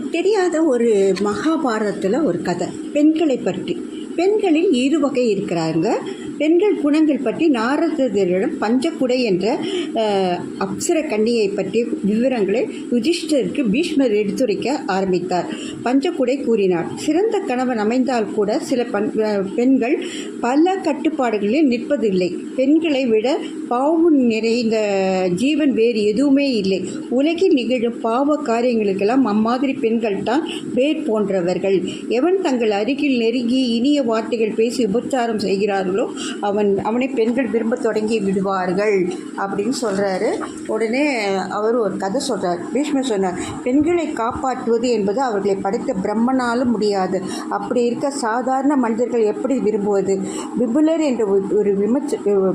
நமக்கு தெரியாத ஒரு மகாபாரதத்தில் ஒரு கதை. பெண்களை பற்றி. பெண்களில் இரு வகை இருக்கிறாங்க பெண்கள் குணங்கள் பற்றி நாரதரிடம் பஞ்சகுடை என்ற அப்சர கண்ணியை பற்றிய விவரங்களை யுதிஷ்டருக்கு பீஷ்மர் எடுத்துரைக்க ஆரம்பித்தார். பஞ்சகுடை கூறினார். சிறந்த கணவன் அமைந்தால் கூட சில பண் பெண்கள் பல கட்டுப்பாடுகளில் நிற்பதில்லை. பெண்களை விட பாவம் நிறைந்த ஜீவன் வேறு எதுவுமே இல்லை. உலகில் நிகழும் பாவ காரியங்களுக்கெல்லாம் அம்மாதிரி பெண்கள் தான் வேர் போன்றவர்கள். எவன் தங்கள் அருகில் நெருங்கி இனிய வார்த்தைகள் பேசி உபச்சாரம் செய்கிறார்களோ அவன் அவனை பெண்கள் விரும்ப தொடங்கி விடுவார்கள் அப்படின்னு சொல்கிறாரு உடனே அவர் ஒரு கதை சொல்கிறார் பீஷ்மர் சொன்னார் பெண்களை காப்பாற்றுவது என்பது அவர்களை படைத்த பிரம்மனாலும் முடியாது. அப்படி இருக்க சாதாரண மனிதர்கள் எப்படி விரும்புவது? விபுலர் என்ற ஒரு- ஒரு விமச்ச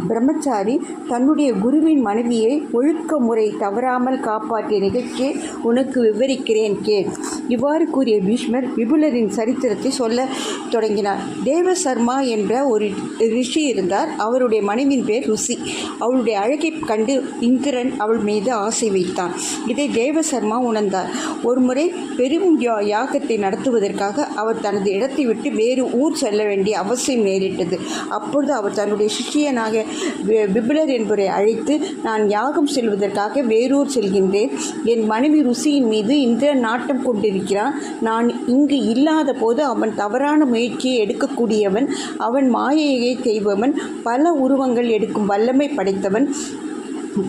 பிரம்மச்சாரி தன்னுடைய குருவின் மனைவியை ஒழுக்க முறை தவறாமல் காப்பாற்றிய நிகழ்ச்சியை உனக்கு விவரிக்கிறேன் கே இவ்வாறு கூறிய பீஷ்மர் விபுலரின் சரித்திரத்தை சொல்ல தொடங்கினார். தேவசர்மா என்ற ஒரு ரிஷி இருந்தார். அவருடைய மனைவியின் பேர் ருசி. அவளுடைய அழகை கண்டு இந்திரன் அவள் மீது ஆசை வைத்தான். இதை தேவசர்மா உணர்ந்தார். ஒருமுறை பெரும் யா- யாகத்தை நடத்துவதற்காக அவர் தனது இடத்தை விட்டு வேறு ஊர் செல்ல வேண்டிய அவசியம் நேரிட்டது. அப்பொழுது அவர் தன்னுடைய சிஷியனாக வி- விபுலர் என்பவரை அழைத்து நான் யாகம் செல்வதற்காக வேறூர் செல்கின்றேன். என் மனைவி ருசியின் மீது இந்திரன் நாட்டம் கொண்டிருக்கிறான். நான் இங்கு இல்லாத போது அவன் தவறான முயற்சியை எடுக்கக்கூடியவன் அவன் மாயையை செய்பவன் பல உருவங்கள் எடுக்கும் வல்லமை படைத்தவன்.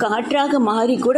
காற்றாக மாறி கூட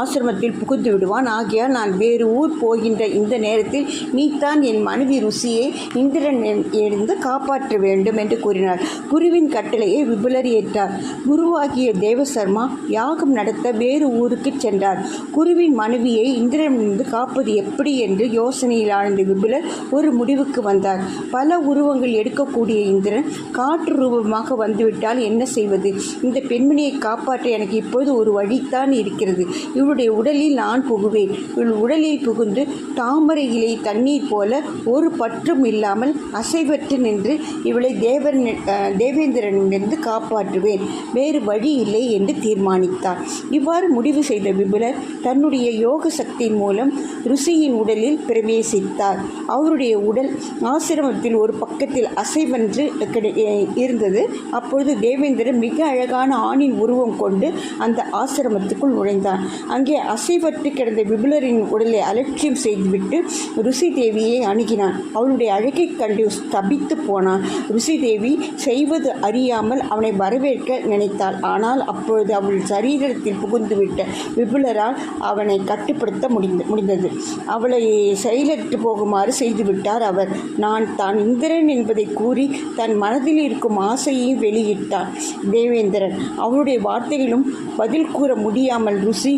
ஆசிரமத்தில் புகுந்து விடுவான். ஆகையால் நான் வேறு ஊர் போகின்ற இந்த நேரத்தில் நீத்தான் என் மனைவி ருசியை இந்திரன் எழுந்து இருந்து காப்பாற்ற வேண்டும் என்று கூறினார் குருவின் கட்டளையை விபுலர் ஏற்றார். குருவாகிய தேவசர்மா யாகம் நடத்த வேறு ஊருக்கு சென்றார். குருவின் மனைவியை இந்திரனிருந்து காப்பது எப்படி என்று யோசனையில் ஆழ்ந்த விபுலர் ஒரு முடிவுக்கு வந்தார். பல உருவங்கள் எடுக்கக்கூடிய இந்திரன் காற்று ரூபமாக வந்துவிட்டால் என்ன செய்வது? இந்த பெண்மணியை காப்பாற்ற எனக்கு இப்போது ஒரு வழித்தான் இருக்கிறது. இவளுடைய உடலில் நான் புகுவேன். இவள் உடலில் புகுந்து தாமரை இலை தண்ணீர் போல ஒரு பற்றும் இல்லாமல் அசைவற்று நின்று இவளை தேவன் அஹ், தேவேந்திரனிடமிருந்து காப்பாற்றுவேன். வேறு வழி இல்லை என்று தீர்மானித்தார் இவ்வாறு முடிவு செய்த விபுலர் தன்னுடைய யோக சக்தியின் மூலம் ருசியின் உடலில் பிரவேசித்தார். அவருடைய உடல் ஆசிரமத்தில் ஒரு பக்கத்தில் அசைவன்று கிடை- இருந்தது. அப்பொழுது தேவேந்திரன் மிக அழகான ஆணின் உருவம் கொண்டு அந்த ஆசிரமத்துக்குள் நுழைந்தான் அங்கே அசைவற்று கிடந்த விபுலரின் உடலை அலட்சியம் செய்துவிட்டு ருசி தேவியை அணுகினான். அவளுடைய அழகைக் கண்டு ஸ்தபித்து போனான். ருசி தேவி செய்வது அறியாமல் அவனை வரவேற்க நினைத்தாள். ஆனால் அப்பொழுது அவள் சரீரத்தில் புகுந்துவிட்ட விபுலரால் அவனை கட்டுப்படுத்த முடிந்து முடிந்தது. அவளை செயலற்று போகுமாறு செய்துவிட்டார் அவர். நான் தான் இந்திரன் என்பதை கூறி தன் மனதில் இருக்கும் ஆசையையும் வெளியிட்டான் தேவேந்திரன் அவளுடைய வார்த்தைகளும் பதில் கூற முடியாமல் ருசி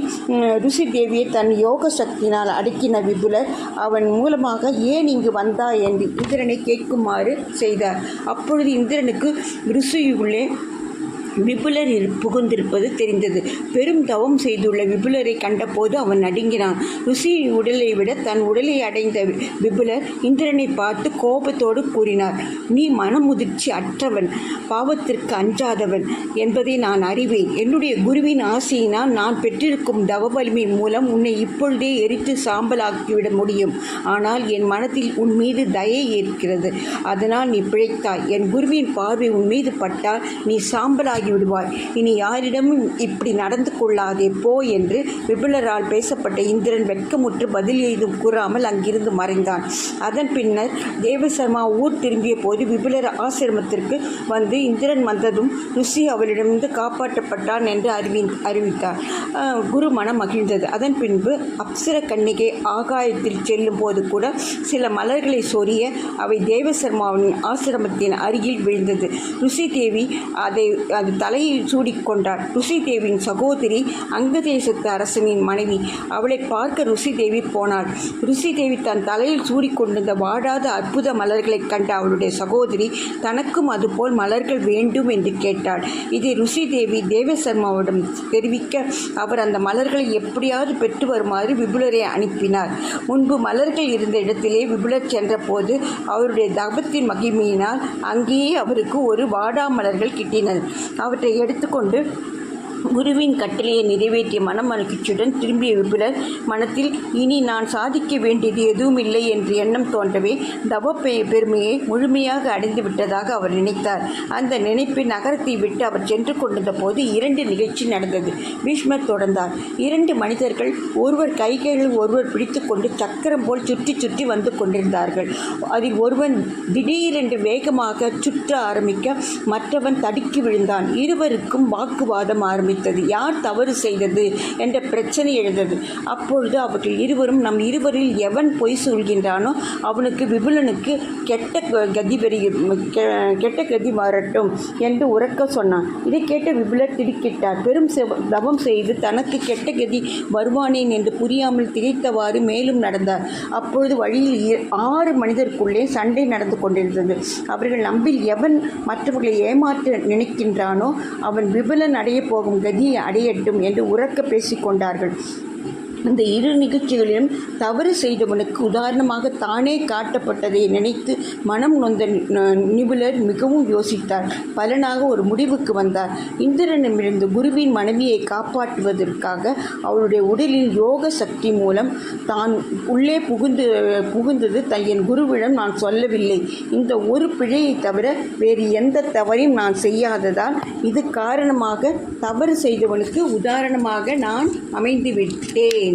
ருசி தேவியை தன் யோக சக்தியினால் அடக்கின விபுலர் அவன் மூலமாக ஏன் இங்கு வந்தாய் என்று இந்திரனை கேட்குமாறு செய்தார். அப்பொழுது இந்திரனுக்கு ருசியுள்ளே விபுலர் புகுந்திருப்பது தெரிந்தது. பெரும் தவம் செய்துள்ள விபுலரை கண்டபோது அவன் நடுங்கினான். ருசியின் உடலை விட தன் உடலை அடைந்த விபுலர் இந்திரனை பார்த்து கோபத்தோடு கூறினார் நீ மனமுதிர்ச்சி அற்றவன் பாவத்திற்கு அஞ்சாதவன் என்பதை நான் அறிவேன். என்னுடைய குருவின் ஆசையினால் நான் பெற்றிருக்கும் தவ வலிமை மூலம் உன்னை இப்பொழுதே எரித்து சாம்பலாக்கிவிட முடியும். ஆனால் என் மனத்தில் உன் மீது தயை இருக்கிறது அதனால் நீ பிழைத்தாய். என் குருவின் பார்வை உன் மீது பட்டால் நீ சாம்பலாகி விடுவாய் இனி யாரிடமும் இப்படி நடந்து கொள்ளாதே போ என்று விபுலரால் பேசப்பட்ட இந்திரன் வெட்கமுற்று பதில் ஏதும் கூறாமல் அங்கிருந்து மறைந்தான். அதன் பின்னர் தேவசர்மா ஊர் திரும்பிய போது விபுலர் ஆசிரமத்திற்கு வந்து இந்திரன் வந்ததும் ருசி அவளிடமிருந்து காப்பாற்றப்பட்டான் என்று அறிவி அறிவித்தார். குரு மனம் மகிழ்ந்தது. அதன் பின்பு அப்சர கன்னிகை ஆகாயத்தில் செல்லும் போது கூட சில மலர்களை சொரிய அவை தேவசர்மாவின் ஆசிரமத்தின் அருகில் விழுந்தது. ருசி தேவி அதை அது தலையில் சூடிக்கொண்டார் ருசி தேவியின் சகோதரி அங்கதேசத்து அரசனின் மனைவி. அவளை பார்க்க ருசி தேவி போனாள். ருசி தேவி தன் தலையில் சூடிக்கொண்டிருந்த வாடாத அற்புத மலர்களைக் கண்ட அவளுடைய சகோதரி தனக்கும் அதுபோல் மலர்கள் வேண்டும் என்று கேட்டாள். இதை ருசி தேவி தேவசர்மாவிடம் தெரிவிக்க அவர் அந்த மலர்களை எப்படியாவது பெற்று வருமாறு விபுலரை அனுப்பினார். முன்பு மலர்கள் இருந்த இடத்திலே விபுலர் சென்றபோது அவருடைய தபத்தின் மகிமையினால் அங்கேயே அவருக்கு ஒரு வாடாமலர்கள் கிட்டினர். அவற்றை எடுத்துக்கொண்டு குருவின் கட்டளையை நிறைவேற்றிய மனம் மகிழ்ச்சியுடன் திரும்பிய விபுலர் மனத்தில் இனி நான் சாதிக்க வேண்டியது எதுவும் இல்லை என்று எண்ணம் தோன்றவே தவ பெ- பெருமையை முழுமையாக அடைந்து விட்டதாக அவர் நினைத்தார். அந்த நினைப்பை நகரத்தை விட்டு அவர் சென்று கொண்டிருந்த போது இரண்டு நிகழ்ச்சி நடந்தது. பீஷ்மர் தொடர்ந்தார். இரண்டு மனிதர்கள் ஒருவர் கைகளில் ஒருவர் பிடித்துக்கொண்டு சக்கரம் போல் சுற்றி சுற்றி வந்து கொண்டிருந்தார்கள். அதில் ஒருவன் திடீரென்று வேகமாக சுற்ற ஆரம்பிக்க மற்றவன் தடுக்கி விழுந்தான். இருவருக்கும் வாக்குவாதம் ஆரம்பித்தது யார் தவறு செய்தது என்ற பிரச்சனை எழுந்தது. அப்பொழுது அவர்கள் இருவரும் நம் இருவரில் எவன் பொய் சொல்கின்றானோ அவனுக்கு விபுலனுக்கு கெட்ட கதி பெரிய கெட்ட கதி வரட்டும் என்று உறக்க சொன்னான். இதை கேட்ட விபுலர் திடுக்கிட்டார். பெரும் தவம் செய்து தனக்கு கெட்ட கதி வருவானேன் என்று புரியாமல் திகைத்தவாறு மேலும் நடந்தார். அப்பொழுது வழியில் ஆறு மனிதருக்குள்ளே சண்டை நடந்து கொண்டிருந்தது. அவர்கள் நம்பில் எவன் மற்றவர்களை ஏமாற்ற நினைக்கின்றானோ அவன் விபுலன் அடைய போகும் கதியை அடையட்டும் என்று உறக்க பேசிக்கொண்டார்கள். இந்த இரு நிகழ்ச்சிகளிலும் தவறு செய்தவனுக்கு உதாரணமாக தானே காட்டப்பட்டதை நினைத்து மனம் நொந்த நிபுலர் நிபுணர் மிகவும் யோசித்தார். பலனாக ஒரு முடிவுக்கு வந்தார். இந்திரனிடமிருந்து குருவின் மனைவியை காப்பாற்றுவதற்காக அவளுடைய உடலில் யோக சக்தி மூலம் தான் உள்ளே புகுந்து புகுந்தது தையன் என் குருவிடம் நான் சொல்லவில்லை. இந்த ஒரு பிழையை தவிர வேறு எந்த தவறையும் நான் செய்யாததால் இது காரணமாக தவறு செய்தவனுக்கு உதாரணமாக நான் அமைந்து விட்டேன்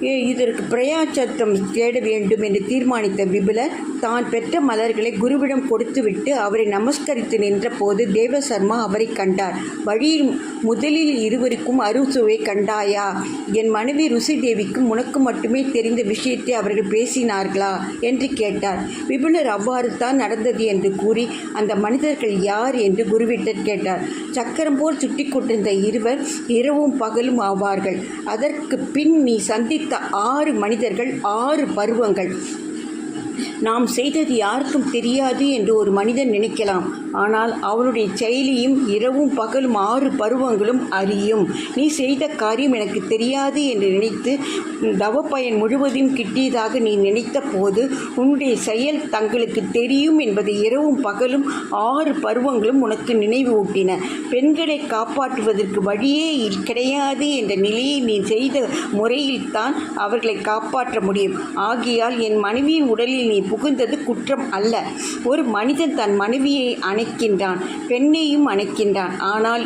இதற்கு பிரயாச்சத்தம் தேட வேண்டும் என்று தீர்மானித்த விபுலர் தான் பெற்ற மலர்களை குருவிடம் கொடுத்துவிட்டு அவரை நமஸ்கரித்து நின்றபோது தேவசர்மா அவரை கண்டார். வழியில் முதலில் இருவருக்கும் அருசுவை கண்டாயா? என் மனைவி ருசி தேவிக்கும் உனக்கு மட்டுமே தெரிந்த விஷயத்தை அவர்கள் பேசினார்களா? என்று கேட்டார். விபுலர் அவ்வாறு தான் நடந்தது என்று கூறி அந்த மனிதர்கள் யார்? என்று குருவிட்டர் கேட்டார். சக்கரம் போல் சுட்டி கொண்டிருந்த இருவர் இரவும் பகலும் ஆவார்கள். அதற்கு பின் நீ சந்தித்த ஆறு மனிதர்கள் ஆறு பருவங்கள். நாம் செய்தது யாருக்கும் தெரியாது என்று ஒரு மனிதன் நினைக்கலாம். ஆனால் அவளுடைய செயலியும் இரவும் பகலும் ஆறு பருவங்களும் அறியும். நீ செய்த காரியம் எனக்கு தெரியாது என்று நினைத்து தவ பயன் முழுவதையும் கிட்டியதாக நீ நினைத்த போது உன்னுடைய செயல் தங்களுக்கு தெரியும் என்பதை இரவும் பகலும் ஆறு பருவங்களும் உனக்கு நினைவு ஊட்டின பெண்களை காப்பாற்றுவதற்கு வழியே கிடையாது என்ற நிலையை நீ செய்த முறையில்தான் அவர்களை காப்பாற்ற முடியும். ஆகையால் என் மனைவியின் உடலில் நீ புகுந்தது குற்றம் அல்ல. ஒரு மனிதன் தன் மனைவியை அணைக்கின்றான் பெண்ணையும் அணைக்கின்றான். ஆனால்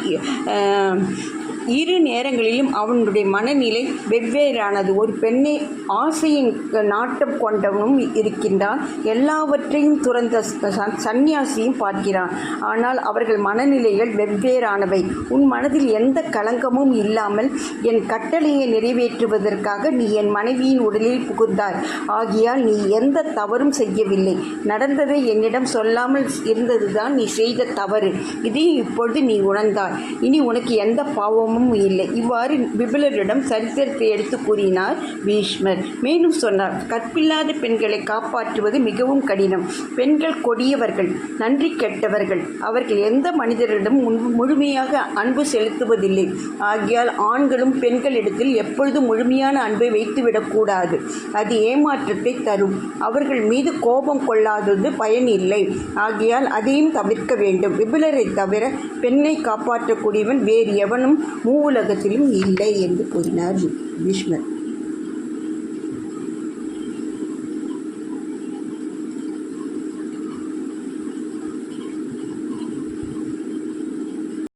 இரு நேரங்களிலும் அவனுடைய மனநிலை வெவ்வேறானது. ஒரு பெண்ணை ஆசையின் நாட்டம் கொண்டவனும் இருக்கின்றான். எல்லாவற்றையும் துறந்த ச- சந்நியாசியும் பார்க்கிறான். ஆனால் அவர்கள் மனநிலைகள் வெவ்வேறானவை. உன் மனதில் எந்த களங்கமும் இல்லாமல் என் கட்டளையை நிறைவேற்றுவதற்காக நீ என் மனைவியின் உடலில் புகுந்தாய். ஆகியால் நீ எந்த தவறும் செய்யவில்லை. நடந்ததை என்னிடம் சொல்லாமல் இருந்ததுதான் நீ செய்த தவறு. இதையும் இப்பொழுது நீ உணர்ந்தாய். இனி உனக்கு எந்த பாவமும் இல்லை. இவ்வாறு விபுலரிடம் சரித்திரத்தை எடுத்து கூறினார் பீஷ்மர். மேலும் சொன்னார் கற்பில்லாத பெண்களை காப்பாற்றுவது மிகவும் கடினம். பெண்கள் கொடியவர்கள் நன்றி கெட்டவர்கள். அவர்கள் எந்த மனிதரிடம் முன்- முழுமையாக அன்பு செலுத்துவதில்லை. ஆகையால் ஆண்களும் பெண்களிடத்தில் எப்பொழுதும் முழுமையான அன்பை வைத்துவிடக்கூடாது அது ஏமாற்றத்தை தரும். அவர்கள் மீது கோபம் கொள்ளாதது பயன் இல்லை. ஆகையால் அதையும் தவிர்க்க வேண்டும். விபுலரை தவிர பெண்ணை காப்பாற்றக்கூடியவன் வேறு எவனும் மூவுலகத்திலும் இல்லை என்று கூறினார் பீஷ்மர்.